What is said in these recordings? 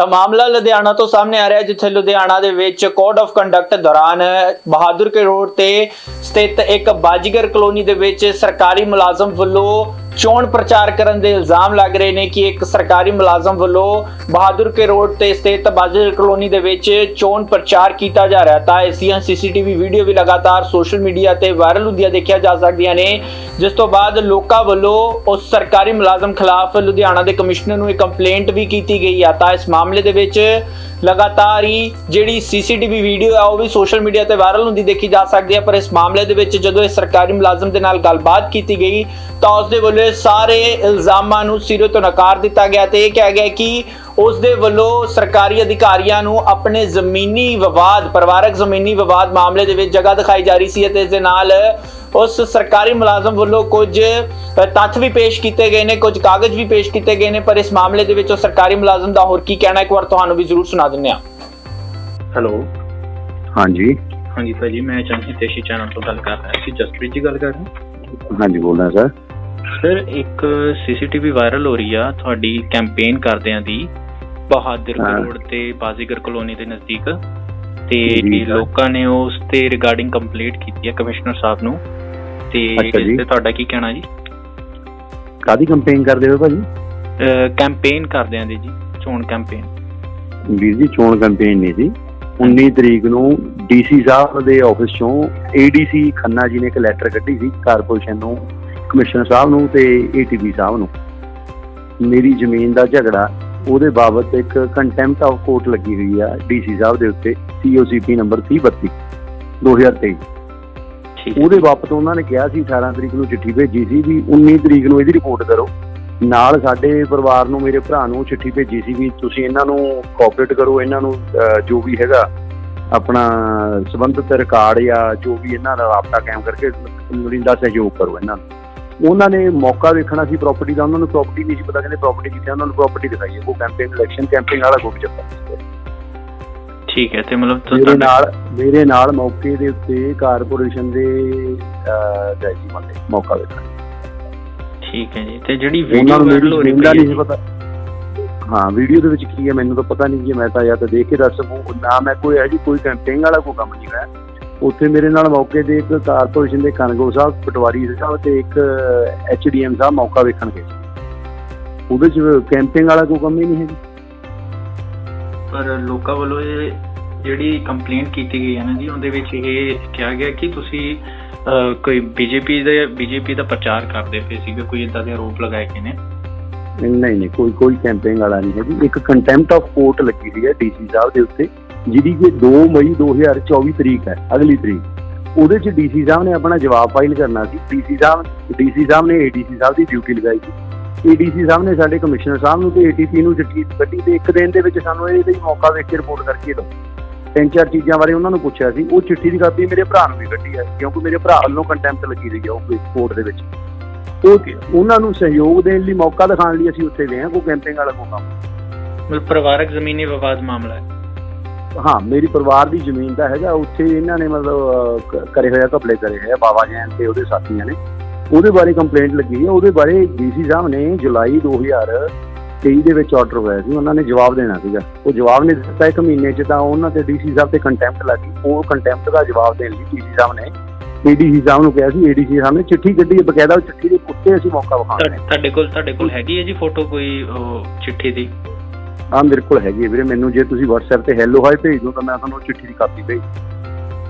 ਤਾਂ ਮਾਮਲਾ ਲੁਧਿਆਣਾ ਤੋਂ ਸਾਹਮਣੇ ਆ ਰਿਹਾ ਜਿੱਥੇ ਲੁਧਿਆਣਾ ਦੇ ਵਿੱਚ ਕੋਡ ਆਫ ਕੰਡਕਟ ਦੌਰਾਨ ਬਹਾਦਰ ਕੇ ਰੋਡ ਤੇ ਸਥਿਤ ਇੱਕ ਬਾਜੀਗਰ ਕਲੋਨੀ ਦੇ ਵਿੱਚ ਸਰਕਾਰੀ ਮੁਲਾਜ਼ਮ ਵੱਲੋਂ ਚੋਣ ਪ੍ਰਚਾਰ ਕਰਨ ਦੇ ਇਲਜ਼ਾਮ ਲੱਗ ਰਹੇ ਨੇ ਕਿ ਇੱਕ ਸਰਕਾਰੀ ਮੁਲਾਜ਼ਮ ਵੱਲੋਂ ਬਹਾਦਰ ਕੇ ਰੋਡ ਤੇ ਸਥਿਤ ਬਾਜੀਗਰ ਕਲੋਨੀ ਦੇ ਵਿੱਚ ਚੋਣ ਪ੍ਰਚਾਰ ਕੀਤਾ ਜਾ ਰਿਹਾ ਤਾਂ ਇਸ ਦੀਆਂ ਸੀਸੀਟੀਵੀ ਵੀਡੀਓ ਵੀ ਲਗਾਤਾਰ ਸੋਸ਼ਲ ਮੀਡੀਆ ਤੇ ਵਾਇਰਲ ਹੁੰਦੀਆਂ ਦੇਖਿਆ ਜਾ ਸਕਦੀਆਂ ਨੇ। ਜਿਸ ਤੋਂ ਬਾਅਦ ਲੋਕਾਂ ਵੱਲੋਂ ਉਸ ਸਰਕਾਰੀ ਮੁਲਾਜ਼ਮ ਖਿਲਾਫ ਲੁਧਿਆਣਾ ਦੇ ਕਮਿਸ਼ਨਰ ਨੂੰ ਇੱਕ ਕੰਪਲੇਂਟ ਵੀ ਕੀਤੀ ਗਈ ਆ। ਤਾਂ ਇਸ ਮਾਮਲੇ ਦੇ ਵਿੱਚ ਲਗਾਤਾਰ ਹੀ ਜਿਹੜੀ ਸੀਸੀਟੀਵੀ ਵੀਡੀਓ ਆ, ਉਹ ਵੀ ਸੋਸ਼ਲ ਮੀਡੀਆ ਤੇ ਵਾਇਰਲ ਹੁੰਦੀ ਦੇਖੀ ਜਾ ਸਕਦੀ ਹੈ। ਪਰ ਇਸ ਮਾਮਲੇ ਦੇ ਵਿੱਚ ਜਦੋਂ ਇਹ ਸਰਕਾਰੀ ਮੁਲਾਜ਼ਮ ਦੇ ਨਾਲ ਗੱਲਬਾਤ ਕੀਤੀ ਗਈ, ਤਾਂ ਉਸ ਦੇ ਵੱਲੋਂ ਇਹ ਸਾਰੇ ਇਲਜ਼ਾਮਾਂ ਨੂੰ ਸਿਰੇ ਤੋਂ ਨਕਾਰ ਦਿੱਤਾ ਗਿਆ ਤੇ ਇਹ ਕਿਹਾ ਗਿਆ ਕਿ ਉਸ ਦੇ ਵੱਲੋਂ ਸਰਕਾਰੀ ਅਧਿਕਾਰੀਆਂ ਨੂੰ ਆਪਣੇ ਜ਼ਮੀਨੀ ਵਿਵਾਦ ਪਰਿਵਾਰਕ ਜ਼ਮੀਨੀ ਵਿਵਾਦ ਮਾਮਲੇ ਦੇ ਵਿੱਚ ਜਗ੍ਹਾ ਦਿਖਾਈ ਜਾ ਰਹੀ ਸੀ ਅਤੇ ਇਸ ਦੇ ਨਾਲ ਉਸ ਸਰਕਾਰੀ ਮੁਲਾਜ਼ਮ ਵੱਲੋਂ ਕੁਝ ਤੱਥ ਵੀ ਪੇਸ਼ ਕੀਤੇ ਗਏ ਨੇ ਕੁਝ ਕਾਗਜ਼ ਵੀ ਪੇਸ਼ ਕੀਤੇ ਗਏ ਨੇ ਪਰ ਇਸ ਮਾਮਲੇ ਦੇ ਵਿੱਚ ਉਹ ਸਰਕਾਰੀ ਮੁਲਾਜ਼ਮ ਦਾ ਹੋਰ ਕੀ ਕਹਿਣਾ ਇੱਕ ਵਾਰ ਤੁਹਾਨੂੰ ਵੀ ਜ਼ਰੂਰ ਸੁਣਾ ਦਿੰਦੇ ਹਾਂ। ਹੈਲੋ। ਹਾਂਜੀ। ਹਾਂਜੀ ਭਾਜੀ ਮੈਂ ਚੰਦ ਤੇਸ਼ੀ ਚੈਨਲ ਤੋਂ ਗੱਲ ਕਰ ਰਿਹਾ ਸੀ ਜਸਪ੍ਰੀਤ ਜੀ ਗੱਲ ਕਰ ਰਹੇ ਹਾਂਜੀ ਬੋਲ ਰਿਹਾ ਸਰ। ਸਰ ਇੱਕ ਸੀਸੀਟੀਵੀ ਵਾਇਰਲ ਹੋ ਰਹੀ ਆ ਤੁਹਾਡੀ ਕੈਂਪੇਨ ਕਰਦਿਆਂ ਦੀ ਬਹਾਦਰ। ਰੋਡ ਤੇ ਬਾਜ਼ੀਗਰ ਕਲੋਨੀ ਦੇ ਨਜ਼ਦੀਕ ਤੇ ਜੀ। ਲੋਕਾਂ ਨੇ ਉਸ ਤੇ ਰਿਗਾਰਡਿੰਗ ਕੰਪਲੀਟ ਕੀਤੀ ਹੈ ਕਮਿਸ਼ਨਰ ਸਾਹਿਬ ਨੂੰ ਤੇ ਜੀ। ਇਸ ਤੇ ਤੁਹਾਡਾ ਕੀ ਕਹਿਣਾ ਜੀ ਕਾਦੀ ਕੰਪੇਨ ਕਰਦੇ ਹੋ ਭਾਜੀ ਕੈਂਪੇਨ ਕਰਦਿਆਂ ਦੀ ਜੀ ਚੋਣ ਕੈਂਪੇਨ ਵੀਰ ਜੀ ਚੋਣ ਕੰਪੇਨ ਨਹੀਂ ਸੀ 19 ਤਰੀਕ ਨੂੰ ਡੀਸੀ ਸਾਹਿਬ ਦੇ ਆਫਿਸ ਚੋਂ ਏਡੀਸੀ ਖੰਨਾ ਜੀ ਨੇ ਇੱਕ ਲੈਟਰ ਕੱਢੀ ਸੀ ਕਾਰਪੋਰੇਸ਼ਨ ਨੂੰ ਕਮਿਸ਼ਨਰ ਸਾਹਿਬ ਨੂੰ ਤੇ ਏਟੀਬੀ ਸਾਹਿਬ ਨੂੰ। ਮੇਰੀ ਜ਼ਮੀਨ ਦਾ ਝਗੜਾ ਉਹਦੇ ਬਾਬਤ ਇੱਕ ਕੰਟੈਂਪਟ ਆਫ ਕੋਰਟ ਲੱਗੀ ਹੋਈ ਆ ਡੀਸੀ ਸਾਹਿਬ ਦੇ ਉੱਤੇ ਸੀਓਸੀਪੀ ਨੰਬਰ 3032 2023 ਠੀਕ ਹੈ। ਉਹਦੇ ਬਾਬਤ ਉਹਨਾਂ ਨੇ ਕਿਹਾ ਸੀ 18 ਤਰੀਕ ਨੂੰ ਚਿੱਠੀ ਭੇਜੀ ਸੀ ਵੀ 19 ਤਰੀਕ ਨੂੰ ਇਹਦੀ ਰਿਪੋਰਟ ਕਰੋ। ਨਾਲ ਸਾਡੇ ਪਰਿਵਾਰ ਨੂੰ ਮੇਰੇ ਭਰਾ ਨੂੰ ਚਿੱਠੀ ਭੇਜੀ ਸੀ ਵੀ ਤੁਸੀਂ ਇਹਨਾਂ ਨੂੰ ਕੋਆਪਰੇਟ ਕਰੋ ਇਹਨਾਂ ਨੂੰ ਜੋ ਵੀ ਹੈਗਾ ਆਪਣਾ ਸਬੰਧਤ ਰਿਕਾਰਡ ਜਾਂ ਜੋ ਵੀ ਇਹਨਾਂ ਦਾ ਰਾਬਤਾ ਕਾਇਮ ਕਰਕੇ ਲੋੜੀਂਦਾ ਸਹਿਯੋਗ ਕਰੋ ਇਹਨਾਂ ਨੂੰ। ਉਹਨਾਂ ਨੇ ਮੌਕਾ ਵੇਖਣਾ ਸੀ ਪ੍ਰਾਪਰਟੀ ਦਾ ਉਹਨਾਂ ਨੂੰ ਪ੍ਰਾਪਰਟੀ ਨਹੀਂ ਸੀ ਪਤਾ ਕਹਿੰਦੇ ਪ੍ਰਾਪਰਟੀ ਕਿੱਥੇ ਉਹਨਾਂ ਨੂੰ ਪ੍ਰਾਪਰਟੀ ਦਿਖਾਈ ਹੈ। ਉਹ ਕੈਂਪੇਨ ਇਲੈਕਸ਼ਨ ਕੈਂਪੇਨ ਵਾਲਾ ਗਰੁੱਪ ਚੱਲਦਾ ਠੀਕ ਹੈ ਤੇ ਮਤਲਬ ਮੇਰੇ ਤੁਹਾਡਾ ਨਾਲ ਮੇਰੇ ਨਾਲ ਮੌਕੇ ਦੇ ਉੱਤੇ ਕਾਰਪੋਰੇਸ਼ਨ ਦੇ ਸੀ ਬੰਦੇ ਮੌਕਾ ਵੇਖਣ। ਠੀਕ ਹੈ ਜੀ ਤੇ ਜਿਹੜੀ ਵੀਡੀਓ ਵਾਇਰਲ ਹੋ ਰਹੀ ਹੈ ਪਤਾ ਹਾਂ ਵੀਡੀਓ ਦੇ ਵਿੱਚ ਕੀ ਹੈ ਮੈਨੂੰ ਤਾਂ ਪਤਾ ਨਹੀਂ ਜੀ ਮੈਂ ਤਾਂ ਜਾਂ ਤਾਂ ਦੇਖ ਕੇ ਦੱਸ ਸਕੂੰ। ਨਾ ਮੈਂ ਕੋਈ ਹੈ ਜੀ ਕੋਈ ਕੈਂਪੇਨ ਵਾਲਾ ਕੋਈ ਕੰਮ ਨਹੀਂ ਹੋਇਆ ਉੱਥੇ ਮੇਰੇ ਨਾਲ ਮੌਕੇ ਤੇ ਇੱਕ ਕਾਰਪੋਰੇਸ਼ਨ ਦੇ ਕਨਗੋ ਸਾਹਿਬ ਪਟਵਾਰੀ ਸਾਹਿਬ ਤੇ ਇੱਕ ਐਚਡੀਐਮ ਸਾਹਿਬ ਮੌਕਾ ਵੇਖਣ ਗਏ। ਉਹਦੇ ਚ ਕੈਂਪੇਨ ਵਾਲਾ ਕੋਈ ਕੰਮ ਹੀ ਨਹੀਂ ਹੈ ਜੀ ਪਰ ਲੋਕਾਂ ਵੱਲੋਂ ਇਹ ਜਿਹੜੀ ਕੰਪਲੇਂਟ ਕੀਤੀ ਗਈ ਹੈ ਨਾ ਜੀ ਉਹਦੇ ਵਿੱਚ ਇਹ ਕਿਹਾ ਗਿਆ ਕਿ ਤੁਸੀਂ ਕੋਈ ਬੀਜੇਪੀ ਦੇ ਬੀਜੇਪੀ ਦਾ ਪ੍ਰਚਾਰ ਕਰਦੇ ਪਏ ਸੀਗੇ ਕੋਈ ਇਦਾਂ ਦੇ ਆਰੋਪ ਲਗਾਏ ਗਏ ਨੇ? ਨਹੀਂ ਨਹੀਂ ਕੋਈ ਕੋਈ ਕੈਂਪੇਨ ਵਾਲਾ ਨਹੀਂ ਹੈ ਜੀ। ਇੱਕ ਕੰਟੈਂਪਟ ਆਫ ਕੋਰਟ ਲੱਗੀ ਹੋਈ ਹੈ ਡੀਸੀ ਸਾਹਿਬ ਦੇ ਉੱਤੇ। ਜਿਹਦੀ ਕਿ 2 ਮਈ 2024 ਤਰੀਕ ਹੈ, ਅਗਲੀ ਤਰੀਕ। ਉਹਦੇ ਚ ਡੀਸੀ ਸਾਹਿਬ ਨੇ ਆਪਣਾ ਜਵਾਬ ਫਾਈਲ ਕਰਨਾ ਸੀ। ਡੀਸੀ ਸਾਹਿਬ ਡੀਸੀ ਸਾਹਿਬ ਨੇ ਏਡੀਸੀ ਸਾਹਿਬ ਦੀ ਡਿਊਟੀ ਲਗਾਈ ਸੀ। ਏਡੀਸੀ ਸਾਹਿਬ ਨੇ ਸਾਡੇ ਕਮਿਸ਼ਨਰ ਸਾਹਿਬ ਨੂੰ ਤੇ ਏਟੀਪੀ ਨੂੰ ਚਿੱਠੀ ਕੱਢੀ ਤੇ ਇੱਕ ਦਿਨ ਦੇ ਵਿੱਚ ਸਾਨੂੰ ਇਹਦੇ ਲਈ ਮੌਕਾ ਵੇਖ ਕੇ ਰਿਪੋਰਟ ਕਰਕੇ ਦਿਓ। ਤਿੰਨ ਚਾਰ ਚੀਜ਼ਾਂ ਬਾਰੇ ਉਹਨਾਂ ਨੂੰ ਪੁੱਛਿਆ ਸੀ। ਉਹ ਚਿੱਠੀ ਦੀ ਕਾਪੀ ਮੇਰੇ ਭਰਾ ਨੂੰ ਵੀ ਕੱਢੀ ਹੈ, ਕਿਉਂਕਿ ਮੇਰੇ ਭਰਾ ਵੱਲੋਂ ਕੰਟੈਂਪਟ ਲੱਗੀ ਰਹੀ ਹੈ ਉਹ ਕੋਰਟ ਦੇ ਵਿੱਚ। ਉਹ ਉਹਨਾਂ ਨੂੰ ਸਹਿਯੋਗ ਦੇਣ ਲਈ ਮੌਕਾ ਦਿਖਾਉਣ ਲਈ ਅਸੀਂ ਉੱਥੇ ਗਏ ਹਾਂ, ਕੋਈ ਕੈਂਪੇਨ ਵਾਲਾ ਕੋਈ ਕੰਮ ਪਰਿਵਾਰਕ ਜ਼ਮੀਨੀ ਵਿਵਾਦ ਮਾਮਲਾ ਹੈ। ਹਾਂ ਮੇਰੀ ਪਰਿਵਾਰ ਦੀ ਜ਼ਮੀਨ ਦਾ ਹੈਗਾ ਉੱਥੇ ਇਹਨਾਂ ਨੇ ਮਤਲਬ ਕਰੇ ਹੋਇਆ ਕਪਲੇ ਕਰੇ ਹੋਇਆ ਬਾਬਾ ਜੈਨ ਤੇ ਉਹਦੇ ਸਾਥੀਆਂ ਨੇ। ਉਹਦੇ ਬਾਰੇ ਕੰਪਲੇਂਟ ਲੱਗੀ ਹੈ ਉਹਦੇ ਬਾਰੇ ਡੀਸੀ ਸਾਹਿਬ ਨੇ ਜੁਲਾਈ 2023 ਦੇ ਵਿੱਚ ਆਰਡਰ ਹੋਇਆ ਸੀ ਉਹਨਾਂ ਨੇ ਜਵਾਬ ਦੇਣਾ ਸੀਗਾ। ਉਹ ਜਵਾਬ ਨਹੀਂ ਦਿੱਤਾ ਇੱਕ ਮਹੀਨੇ 'ਚ ਤਾਂ ਉਹਨਾਂ ਤੇ ਡੀਸੀ ਸਾਹਿਬ ਤੇ ਕੰਟੈਂਪਟ ਲੱਗੀ ਉਹ ਕੰਟੈਂਪਟ ਦਾ ਜਵਾਬ ਦੇਣ ਲਈ ਡੀਸੀ ਸਾਹਿਬ ਨੇ ਏਡੀਸੀ ਸਾਹਿਬ ਨੂੰ ਕਿਹਾ ਸੀ ਏਡੀਸੀ ਸਾਹਿਬ ਨੇ ਚਿੱਠੀ ਕੱਢੀ ਹੈ, ਬਕਾਇਦਾ ਉਹ ਚਿੱਠੀ ਦੇ ਉੱਤੇ ਅਸੀਂ ਮੌਕਾ ਵਿਖਾਉਣਾ ਤੁਹਾਡੇ ਤੁਹਾਡੇ ਕੋਲ ਤੁਹਾਡੇ ਕੋਲ ਹੈਗੀ ਹੈ ਜੀ ਫੋਟੋ ਕੋਈ ਚਿੱਠੀ ਦੀ? ਹਾਂ ਮੇਰੇ ਕੋਲ ਹੈਗੀ ਹੈ ਵੀਰੇ। ਮੈਨੂੰ ਜੇ ਤੁਸੀਂ WhatsApp ਤੇ ਹੈਲੋ ਹਾਈ ਭੇਜ ਦਿਓ ਤਾਂ ਮੈਂ ਤੁਹਾਨੂੰ ਚਿੱਠੀ ਦੀ ਕਾਪੀ ਭੇਜ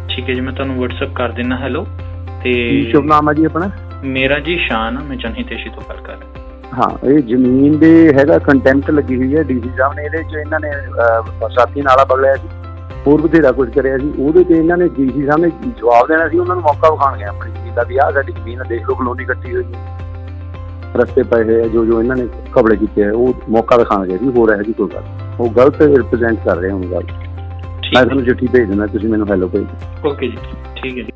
ਠੀਕ ਹੈ ਜੀ ਮੈਂ ਤੁਹਾਨੂੰ WhatsApp ਕਰ ਦਿੰਦਾ ਹੈਲੋ ਤੇ ਕੀ ਸ਼ੁਭ ਨਾਮ ਹੈ ਜੀ ਆਪਣਾ? ਮੇਰਾ ਜੀ ਸ਼ਾਨ ਆ, ਮੈਂ ਜਨਹਿ ਤੇਸ਼ੀ ਤੋਂ ਗੱਲ ਕਰ ਰਿਹਾ। ਹਾਂ ਇਹ ਜ਼ਮੀਨ ਦੇ ਹੈਗਾ ਕੰਟੈਂਪਟ ਲੱਗੀ ਹੋਈ ਹੈ ਡੀਸੀ ਸਾਹਿਬ ਨੇ। ਇਹਦੇ ਚ ਇਹਨਾਂ ਨੇ ਸਾਥੀ ਨਾਲਾ ਬਗਲਿਆ ਸੀ। ਹੋਰ ਬਥੇਰਾ ਕੁਝ ਕਰਿਆ ਸੀ। ਉਹਦੇ ਤੇ ਇਹਨਾਂ ਨੇ ਡੀਸੀ ਸਾਹਿਬ ਨੇ ਜਵਾਬ ਦੇਣਾ ਸੀ। ਉਹਨਾਂ ਨੂੰ ਮੌਕਾ ਵਿਖਾਣ ਗਿਆ ਆਪਣੀ ਜ਼ਮੀਨ ਦਾ ਵੀ। ਆਹ ਸਾਡੀ ਜ਼ਮੀਨ ਆ ਦੇਖ ਲਓ ਕਲੋਨੀ ਕੱਟੀ ਹੋਈ ਹੈ ਰਸਤੇ ਪਏ ਹੋਏ ਆ ਜੋ ਜੋ ਇਹਨਾਂ ਨੇ ਕਬਲੇ ਕੀਤੇ ਆ ਉਹ ਮੌਕਾ ਦਿਖਾਣ ਗਏ ਸੀ ਹੋਰ ਇਹੋ ਜਿਹੀ ਕੋਈ ਗੱਲ ਉਹ ਗਲਤ ਰਿਪਰੈਜ਼ੈਂਟ ਕਰ ਰਹੇ ਹੁਣ ਗੱਲ। ਮੈਂ ਤੁਹਾਨੂੰ ਚਿੱਠੀ ਭੇਜ ਦਿੰਦਾ ਤੁਸੀਂ ਮੈਨੂੰ ਹੈਲੋ ਭੇਜ ਓਕੇ ਜੀ ਠੀਕ ਹੈ ਜੀ।